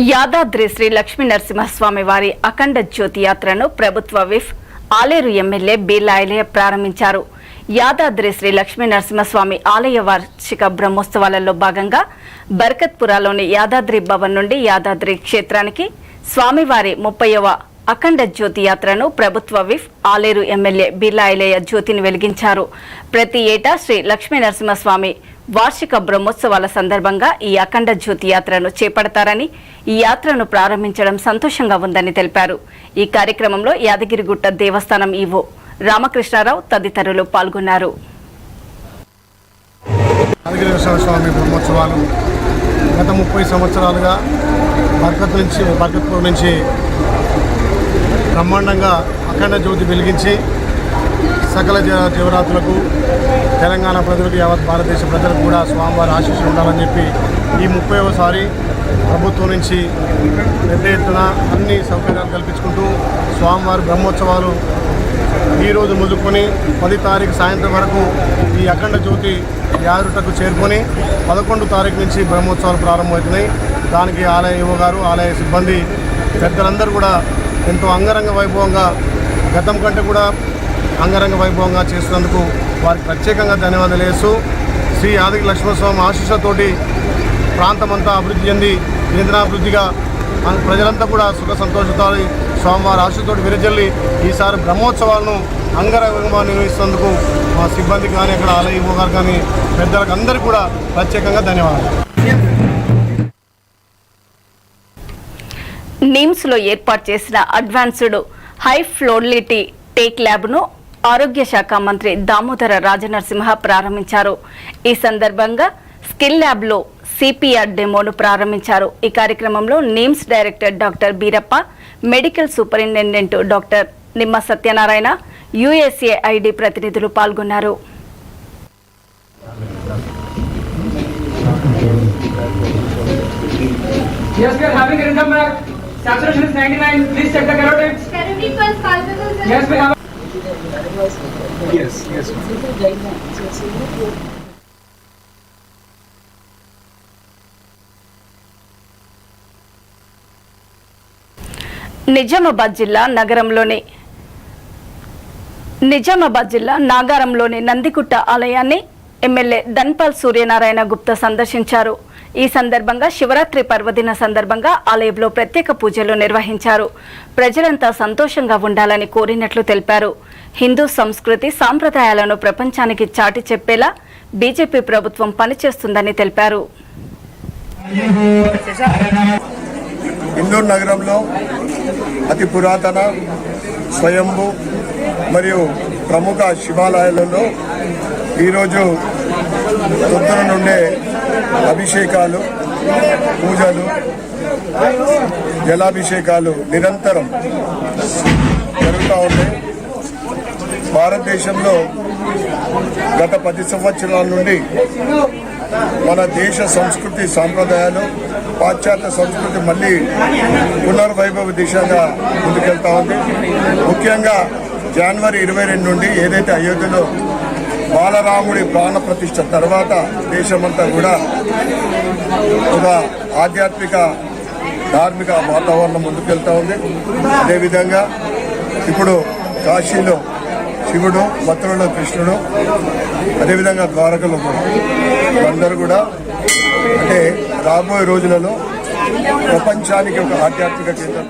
యాదాద్రి శ్రీ లక్ష్మీ నరసింహస్వామి వారి అఖండ జ్యోతి యాత్రను ప్రభుత్వ విఫ్ ఆలేరు ఎమ్మెల్యే బీలాయలే ప్రారంభించారు. యాదాద్రి శ్రీ లక్ష్మీ నరసింహస్వామి ఆలయ వార్షిక బ్రహ్మోత్సవాలలో భాగంగా బర్కత్పురాలోని యాదాద్రి భవన్ నుండి యాదాద్రి క్షేత్రానికి స్వామివారి ముప్పైవ అఖండ జ్యోతి యాత్రను ప్రభుత్వ విఫ్ ఆలేరు ఎమ్మెల్యే బిర్లాయిలయ్య జ్యోతిని వెలిగించారు. ప్రతి ఏటా శ్రీ లక్ష్మీ నరసింహస్వామి వార్షిక బ్రహ్మోత్సవాల సందర్భంగా ఈ అఖండ జ్యోతి యాత్రను చేపడతారని ఈ యాత్రను ప్రారంభించడం సంతోషంగా ఉందని తెలిపారు. ఈ కార్యక్రమంలో యాదగిరిగుట్ట దేవస్థానం ఈవో రామకృష్ణారావు తదితరులు పాల్గొన్నారు. స్వామి బ్రహ్మోత్సవాలు గత ముప్పై సంవత్సరాలుగా బర్కత్ నుంచి బర్కత్పూర్ నుంచి బ్రహ్మాండంగా అఖండ జ్యోతి వెలిగించి సకల జీవరాత్రులకు తెలంగాణ ప్రజలకు యావత్ భారతదేశ ప్రజలకు కూడా స్వామివారి ఆశీస్సులు ఉండాలని చెప్పి ఈ ముప్పైవసారి ప్రభుత్వం నుంచి పెద్ద ఎత్తున అన్ని సౌకర్యాలు కల్పించుకుంటూ స్వామివారి బ్రహ్మోత్సవాలు ఈరోజు ముదుకొని పది తారీఖు సాయంత్రం వరకు ఈ అఖండ జ్యోతి యారుటకు చేరుకొని పదకొండు తారీఖు నుంచి బ్రహ్మోత్సవాలు ప్రారంభమవుతున్నాయి. దానికి ఆలయ యువ గారు ఆలయ సిబ్బంది పెద్దలందరూ కూడా ఎంతో అంగరంగ వైభవంగా గతం కంటే కూడా అంగరంగ వైభవంగా చేస్తున్నందుకు వారికి ప్రత్యేకంగా ధన్యవాదాలు వేస్తూ శ్రీ యాదగిరి లక్ష్మణస్వామి ఆశీస్సులతోటి ప్రాంతమంతా అభివృద్ధి చెంది నిరంతరాభివృద్ధిగా మన ప్రజలంతా కూడా సుఖ సంతోషంతో స్వామివారి ఆశతోటి విరజల్లి ఈసారి బ్రహ్మోత్సవాలను అంగరంగంగా నిర్వహిస్తున్నందుకు మా సిబ్బంది కానీ అక్కడ ఆలయ గారు కానీ పెద్దలకు అందరికీ కూడా ప్రత్యేకంగా ధన్యవాదాలు. నిమ్స్లో ఏర్పాటు చేసిన అడ్వాన్స్డ్ హై ఫ్లోర్లిటీ టేక్ ల్యాబ్ను ఆరోగ్య శాఖ మంత్రి దామోదర రాజనరసింహ ప్రారంభించారు ఈ సందర్భంగా స్కిల్ ల్యాబ్లో సిపిఆర్ డెమోను ప్రారంభించారు ఈ కార్యక్రమంలో NIMS director doctor Beerappa medical superintendent doctor Nimma Satyanarayana USA ID ప్రతినిధులు పాల్గొన్నారు Yes, we are having a rhythm back. Saturation is 99. Please check the carotids. Can you equals Yes. Yes, Nizamabad జిల్లా నగరంలోని నిజామాబాద్ జిల్లా నాగారంలోని నందికుట్ట ఆలయాన్ని ఎమ్మెల్యే ధన్పాల్ సూర్యనారాయణ గుప్తా సందర్శించారు ఈ సందర్భంగా శివరాత్రి పర్వదిన సందర్భంగా ఆలయంలో ప్రత్యేక పూజలు నిర్వహించారు. ప్రజలంతా సంతోషంగా ఉండాలని కోరినట్లు తెలిపారు. హిందూ సంస్కృతి సాంప్రదాయాలను ప్రపంచానికి చాటి చెప్పేలా బీజేపీ ప్రభుత్వం పనిచేస్తుందని తెలిపారు. ఇందూరు నగరంలో అతి పురాతన స్వయంభు మరియు ప్రముఖ శివాలయాలలో ఈరోజు పొద్దున నుండే అభిషేకాలు పూజలు జలాభిషేకాలు నిరంతరం జరుగుతూ ఉన్నాయి భారతదేశంలో గత పది సంవత్సరాల నుండి మన దేశ సంస్కృతి సాంప్రదాయాలు పాశ్చాత్య సంస్కృతి మళ్ళీ పునర్వైభవ దిశగా ముందుకెళ్తా ఉంది. ముఖ్యంగా జనవరి ఇరవై రెండు నుండి ఏదైతే అయోధ్యలో బాలరాముడి ప్రాణ ప్రతిష్ట తర్వాత దేశమంతా కూడా ఒక ఆధ్యాత్మిక ధార్మిక వాతావరణం ముందుకెళ్తా ఉంది. అదేవిధంగా ఇప్పుడు కాశీలో శివుడు మథురలో కృష్ణుడు అదేవిధంగా ద్వారకలో కూడా అందరూ కూడా అంటే రాబోయే రోజులలో ప్రపంచానికి ఒక ఆధ్యాత్మిక కేంద్రం.